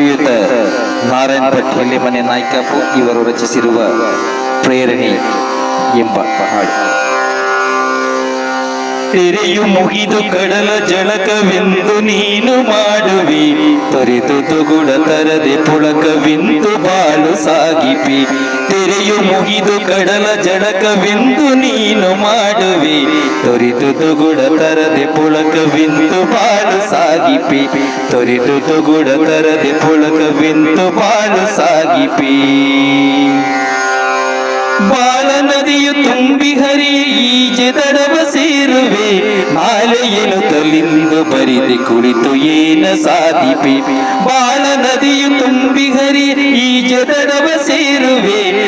ಶ್ರೀಯುತ ನಾರಾಯಣ್ ಭಟ್ ಮನೆ ನಾಯ್ಕಪ್ಪು ಇವರು ರಚಿಸಿರುವ ಪ್ರೇರಣೆ ಎಂಬ ಹಾಡು ತೆರೆಯು ಮುಗಿದು ಕಡಲ ಜಳಕವೆಂದು ನೀನು ಮಾಡುವಿ. ತೊರೆದು ತುಗುಡ ತರದೆ ಪುಳಕವೆಂದು ಬಾಳು ಸಾಗಿಪಿ. ತೆರೆಯು ಮುಗಿದು ಕಡಲ ಜಡಕವೆಂದು ನೀನು ಮಾಡುವೆ. ತೊರೆದು ತುಗುಡ ತರದೆ ಪುಳಕವೆಂದು ಬಾಳು ಸಾಗಿಪಿ. ತೊರೆದು ತುಗುಡ ತರದೆ ಪುಳಕವೆಂದು ಬಾಳು ಸಾಗಿಪಿ. ಬಾಳ ನದಿಯು ತುಂಬಿ ಹರಿ ಈಜೆ ದಡವ ಸೇರುವೆ. ಮಾಲೆಯನು ತಲಿಂದು ಬರಿದೆ ಕುಳಿತು ಏನ ಸಾಧಿಪಿ. ಬಾಳ ನದಿಯು ತುಂಬಿ ಹರಿ ಈಜೆ ದಡವ ಸೇರುವೆ.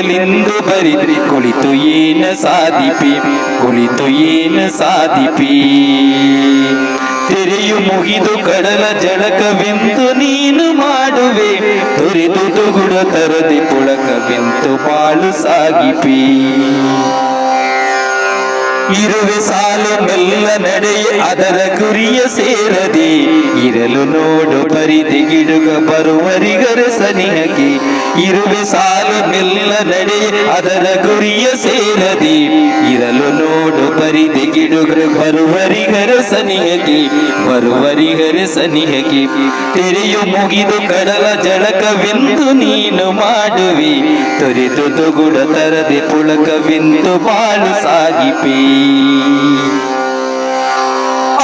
ಮಾಲೆಯನು ಬರಿ ಕುಳಿತು ಏನ ಸಾಧಿಪಿ? ಕುಳಿತು ಏನ ಸಾಧಿಪಿ? ತೆರೆಯು ಮುಗಿದು ಕಡಲ ಜಳಕವೆಂದು ನೀನು ಮಾಡುವೆ? ತೊರೆದು ತುಗುಡ ತರದೆ ಪುಳಕವೆಂತು ಬಾಳು ಸಾಗಿಪಿ? ಇರುವೆ ಸಾಲು ಮೆಲ್ಲ ನಡೆಯ ಅದರ ಗುರಿಯ ಸೇರದೆ ಇರಲು ನೋಡು ಬರಿದೆ ಗಿಡುಗ ಬರುವರಿಗರ ಸನಿಹಗೆ ಇರುವೆ ಸಾಲು ಮೆಲ್ಲ ನಡೆಯ ಅದರ ಗುರಿಯ ಸೇರದೆ ಬರಿದೆ ಗಿಡುಗ ಬರುವರಿಗರ ಸನಿಹಗೆ ಬರುವರಿಗರ ಸನಿಹಗೆ. ತೆರೆಯು ಮುಗಿದು ಕಡಲ ಜಳಕವೆಂದು ನೀನು ಮಾಡುವೆ. ತೊರೆದು ತುಗುಡ ತರದೆ ಪುಳಕವೆಂದು ಬಾಳು ಸಾಗಿಪೇ.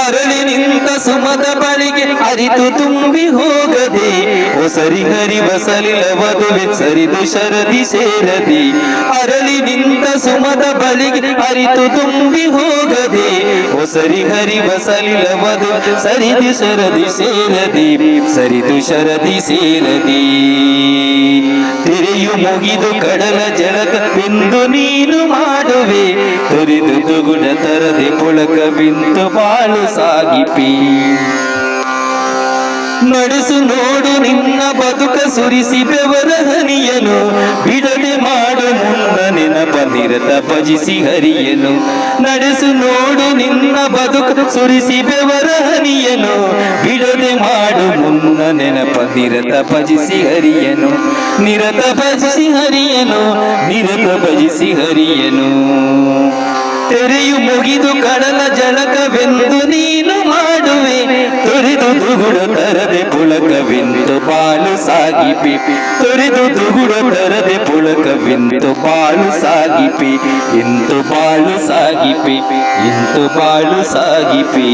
ಅರಳಿ ನಿಂತ ಸುಮದ ಬಳಿಗೆ ಅರಿತು ತುಂಬಿ ಹೋಗದೆ ಹೊಸರಿ ಹರಿ ಬಸಲಿಲ್ಲ ವಧುವೆ ಸರಿದು ಶರದಿ ಸೇರದಿ. ಅರಳಿ ನಿಂತ ಸುಮದ ಬಳಿಗೆ ಅರಿತು ತುಂಬಿ ಹೋಗದೆ ಹೊಸರಿ ಹರಿ ಬಸಲಿಲ್ಲ ವಧು ಸರಿದು ಶರದಿ ಸೇರದಿ, ಸರಿದು ಶರದಿ ಸೇರದಿ. ತೆರೆಯು ಮುಗಿದು ಕಡಲ ಜಳಕವೆಂದು ನೀನು ಮಾಡುವೆ, ತುರಿದು ತುಗುಡ ತರದೆ ಪುಳಕ ಬಿಂದು ಬಾಳು ಸಾಗಿಪಿ. ನಡೆಸು ನೋಡು ನಿನ್ನ ಬದುಕ ಸುರಿಸಿ ಬೆವರ ಹನಿಯನು. ಬಿಡದೆ ಮಾಡು ಮುನ್ನ ನೆನಪ ನಿರತ ಭಜಿಸಿ ಹರಿಯನು. ನಡೆಸು ನೋಡು ನಿನ್ನ ಬದುಕ ಸುರಿಸಿ ಬೆವರ ಹನಿಯನು. ಬಿಡದೆ ಮಾಡು ಮುನ್ನ ನೆನಪ ನಿರತ ಭಜಿಸಿ ಹರಿಯನು. ನಿರತ ಭಜಿಸಿ ಹರಿಯನು. ನಿರತ ಭಜಿಸಿ ಹರಿಯನು. ತೆರೆಯು ಮುಗಿದು ಕಡಲ ಜಳಕವೆಂದು ನೀನು ಮಾಡುವೆ. ತೊರೆದು ದುಗುಡ ತರದೆ ಪುಳಕವೆಂದು ಬಾಳು ಸಾಗಿಪಿ. ತೊರೆದು ದುಗುಡ ತರದೆ ಪುಳಕವೆಂದು ಬಾಳು ಸಾಗಿಪಿ. ಇಂತು ಬಾಳು ಸಾಗಿಪಿ. ಇಂತು ಬಾಳು ಸಾಗಿಪಿ.